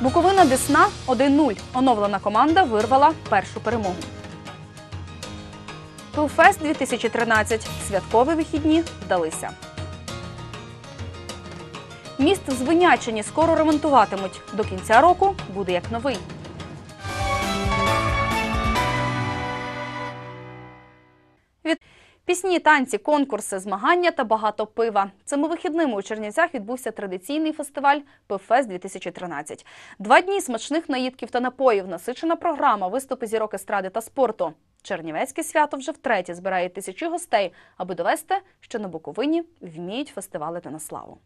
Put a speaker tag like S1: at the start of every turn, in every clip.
S1: Буковина Десна 1-0. Оновлена команда вирвала першу перемогу. Пилфест 2013. Святкові вихідні вдалися. Міст в Звинячині скоро ремонтуватимуть. До кінця року буде як новий. Пісні, танці, конкурси, змагання та багато пива. Цими вихідними у Чернівцях відбувся традиційний фестиваль «Пивфест 2013». Два дні смачних наїдків та напоїв, насичена програма, виступи зірок естради та спорту. Чернівецьке свято вже втретє збирає тисячі гостей, аби довести, що на Буковині вміють фестивалити на славу.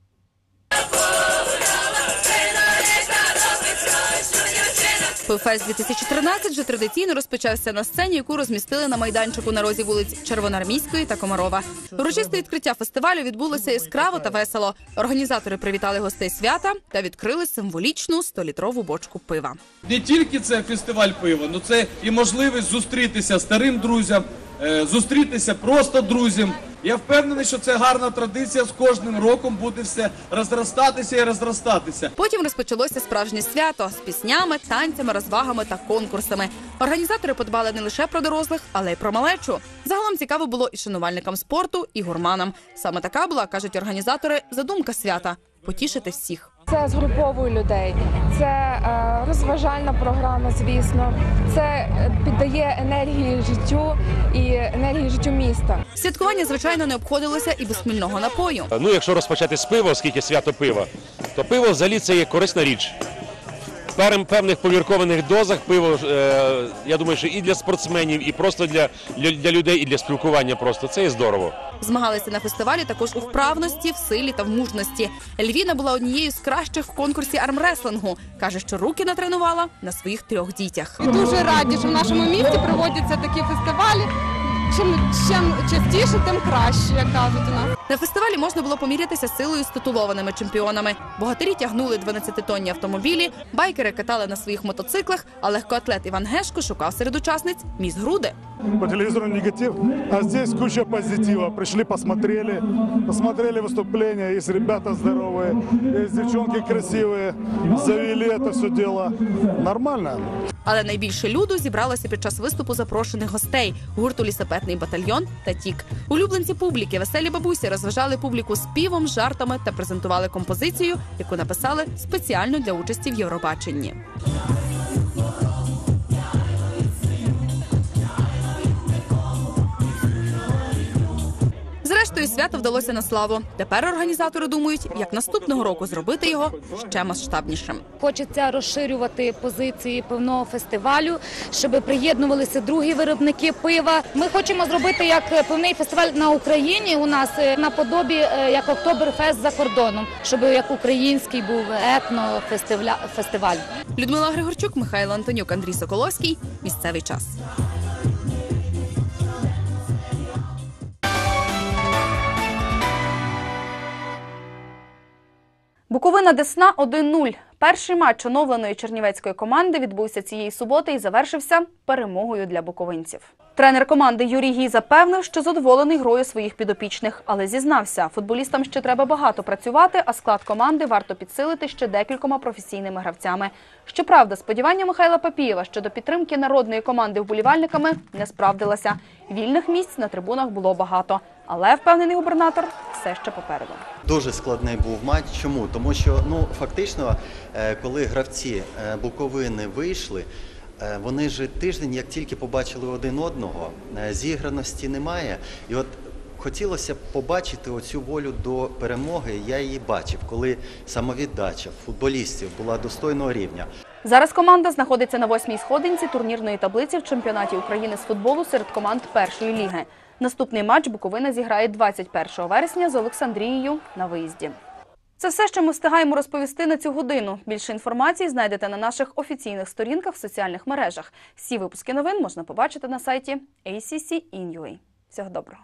S1: Пивфест 2013 вже традиційно розпочався на сцені, яку розмістили на майданчику на розі вулиць Червоноармійської та Комарова. Урочисте відкриття фестивалю відбулося яскраво та весело. Організатори привітали гостей свята та відкрили символічну 100-літрову бочку пива.
S2: Не тільки це фестиваль пива, ну це і можливість зустрітися старим друзям, е, зустрітися просто друзям. Я впевнений, що це гарна традиція. З кожним роком буде все розростатися і розростатися.
S1: Потім розпочалося справжнє свято з піснями, танцями, розвагами та конкурсами. Організатори подбали не лише про дорослих, але й про малечу. Загалом цікаво було і шанувальникам спорту, і гурманам. Саме така була, кажуть організатори, задумка свята потішити всіх.
S3: Це згруповує людей, це е, розважальна програма, звісно. Це е, піддає енергії життю і енергії життю міста.
S1: Святкування, звичайно, не обходилося і без хмільного напою.
S4: Ну, якщо розпочати з пива, оскільки свято пива, то пиво взагалі це є корисна річ. В певних- повіркованих дозах пиво, е, я думаю, що і для спортсменів, і просто для, для, для людей, і для спілкування просто це є здорово.
S1: Змагалися на фестивалі також у вправності, в силі та в мужності. Ельвіна була однією з кращих в конкурсі армреслингу. каже, що руки натренувала на своїх трьох дітях.
S5: І дуже раді, що в нашому місті проводяться такі фестивалі. Чим, чим частіше, тим краще, як кажуть у нас.
S1: На фестивалі можна було помірятися силою з титулованими чемпіонами. Богатирі тягнули 12-тонні автомобілі, байкери катали на своїх мотоциклах, а легкоатлет Іван Гешко шукав серед учасниць міс груди.
S6: По телевизору негатив, а здесь куча позитива. Пришли, посмотрели, посмотрели выступления. Есть ребята здоровые, есть девчонки красивые. Завели это все дело. Нормально.
S1: Але найбільше люду зібралося під час виступу запрошених гостей гурту лісопетний батальйон та тік. Улюбленці публіки, веселі бабусі розважали публіку співом, жартами та презентували композицію, яку написали спеціально для участі в Євробаченні. Зрештою, свято вдалося на славу. Тепер організатори думають, як наступного року зробити його ще масштабнішим.
S7: Хочеться розширювати позиції пивного фестивалю, щоб приєднувалися другі виробники пива. Ми хочемо зробити як пивний фестиваль на Україні. У нас е, наподобі е, як Октоберфест за кордоном, щоб як український був етнофестиваль.
S1: Людмила Григорчук, Михайло Антонюк, Андрій Соколовський. Місцевий час. Буковина Десна 1-0. Перший матч оновленої чернівецької команди відбувся цієї суботи і завершився перемогою для буковинців. Тренер команди Юрій Гій запевнив, що задоволений грою своїх підопічних, але зізнався, футболістам ще треба багато працювати, а склад команди варто підсилити ще декількома професійними гравцями. Щоправда, сподівання Михайла Папієва щодо підтримки народної команди вболівальниками не справдилося. Вільних місць на трибунах було багато, але впевнений губернатор все ще попереду.
S8: Дуже складний був матч. Чому? Тому що ну фактично, е, коли гравці е, Буковини вийшли, вони ж тиждень, як тільки побачили один одного, е, зіграності немає. І от хотілося б побачити оцю волю до перемоги. Я її бачив, коли самовіддача футболістів була достойного рівня.
S1: Зараз команда знаходиться на восьмій сходинці турнірної таблиці в чемпіонаті України з футболу серед команд першої ліги. Наступний матч Буковина зіграє 21 вересня з Олександрією на виїзді. Це все, що ми встигаємо розповісти на цю годину. Більше інформації знайдете на наших офіційних сторінках в соціальних мережах. Всі випуски новин можна побачити на сайті ACC.in.ua. Всього доброго.